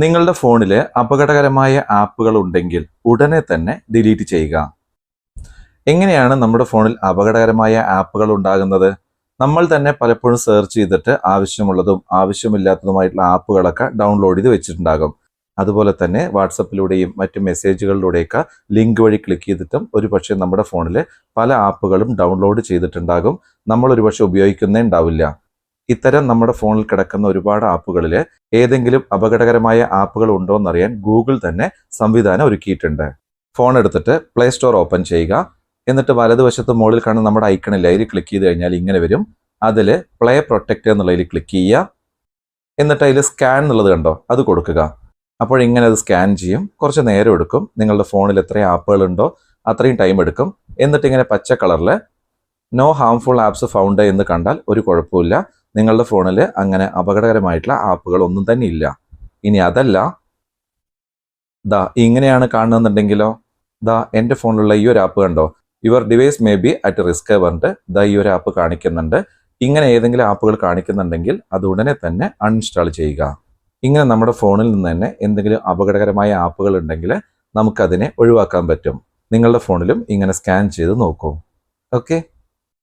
നിങ്ങളുടെ ഫോണിൽ അപകടകരമായ ആപ്പുകൾ ഉണ്ടെങ്കിൽ ഉടനെ തന്നെ ഡിലീറ്റ് ചെയ്യുക. എങ്ങനെയാണ് നമ്മുടെ ഫോണിൽ അപകടകരമായ ആപ്പുകൾ ഉണ്ടാകുന്നത്? നമ്മൾ തന്നെ പലപ്പോഴും സെർച്ച് ചെയ്തിട്ട് ആവശ്യമുള്ളതും ആവശ്യമില്ലാത്തതുമായിട്ടുള്ള ആപ്പുകളൊക്കെ ഡൗൺലോഡ് ചെയ്ത് വെച്ചിട്ടുണ്ടാകും. അതുപോലെ തന്നെ വാട്സപ്പിലൂടെയും മറ്റ് മെസ്സേജുകളിലൂടെയൊക്കെ ലിങ്ക് വഴി ക്ലിക്ക് ചെയ്തിട്ടും ഒരു പക്ഷേ നമ്മുടെ ഫോണിൽ പല ആപ്പുകളും ഡൗൺലോഡ് ചെയ്തിട്ടുണ്ടാകും. നമ്മൾ ഒരുപക്ഷെ ഉപയോഗിക്കുന്നേ ഉണ്ടാവില്ല. ഇത്തരം നമ്മുടെ ഫോണിൽ കിടക്കുന്ന ഒരുപാട് ആപ്പുകളിൽ ഏതെങ്കിലും അപകടകരമായ ആപ്പുകൾ ഉണ്ടോ എന്നറിയാൻ ഗൂഗിൾ തന്നെ സംവിധാനം ഒരുക്കിയിട്ടുണ്ട്. ഫോൺ എടുത്തിട്ട് പ്ലേ സ്റ്റോർ ഓപ്പൺ ചെയ്യുക. എന്നിട്ട് വലതുവശത്ത് മുകളിൽ കാണുന്ന നമ്മുടെ ഐക്കണിൽ അതിൽ ക്ലിക്ക് ചെയ്ത് കഴിഞ്ഞാൽ ഇങ്ങനെ വരും. അതിൽ പ്ലേ പ്രൊട്ടക്റ്റ് എന്നുള്ളതിൽ ക്ലിക്ക് ചെയ്യുക. എന്നിട്ട് അതിൽ സ്കാൻ എന്നുള്ളത് കണ്ടോ? അത് കൊടുക്കുക. അപ്പോൾ ഇങ്ങനെ അത് സ്കാൻ ചെയ്യും. കുറച്ച് നേരം എടുക്കും. നിങ്ങളുടെ ഫോണിൽ എത്ര ആപ്പുകൾ ഉണ്ടോ അത്രയും ടൈം എടുക്കും. എന്നിട്ട് ഇങ്ങനെ പച്ച കളറിൽ നോ ഹാംഫുൾ ആപ്സ് ഫൗണ്ട് എന്ന് കണ്ടാൽ ഒരു കുഴപ്പമില്ല. നിങ്ങളുടെ ഫോണിൽ അങ്ങനെ അപകടകരമായിട്ടുള്ള ആപ്പുകൾ ഒന്നും തന്നെ ഇല്ല. ഇനി അതല്ല ദാ ഇങ്ങനെയാണ് കാണുന്നുണ്ടെങ്കിലോ ദാ എന്റെ ഫോണിലുള്ള ഈ ഒരു ആപ്പ് കണ്ടോ? Your device may be at risk പറഞ്ഞിട്ട് ദാ ഈ ഒരു ആപ്പ് കാണിക്കുന്നുണ്ട്. ഇങ്ങനെ ഏതെങ്കിലും ആപ്പുകൾ കാണിക്കുന്നുണ്ടെങ്കിൽ അത് ഉടനെ തന്നെ അൺഇൻസ്റ്റാൾ ചെയ്യുക. ഇങ്ങനെ നമ്മുടെ ഫോണിൽ നിന്ന് തന്നെ എന്തെങ്കിലും അപകടകരമായ ആപ്പുകൾ ഉണ്ടെങ്കിൽ നമുക്കതിനെ ഒഴിവാക്കാൻ പറ്റും. നിങ്ങളുടെ ഫോണിലും ഇങ്ങനെ സ്കാൻ ചെയ്ത് നോക്കൂ. ഓക്കെ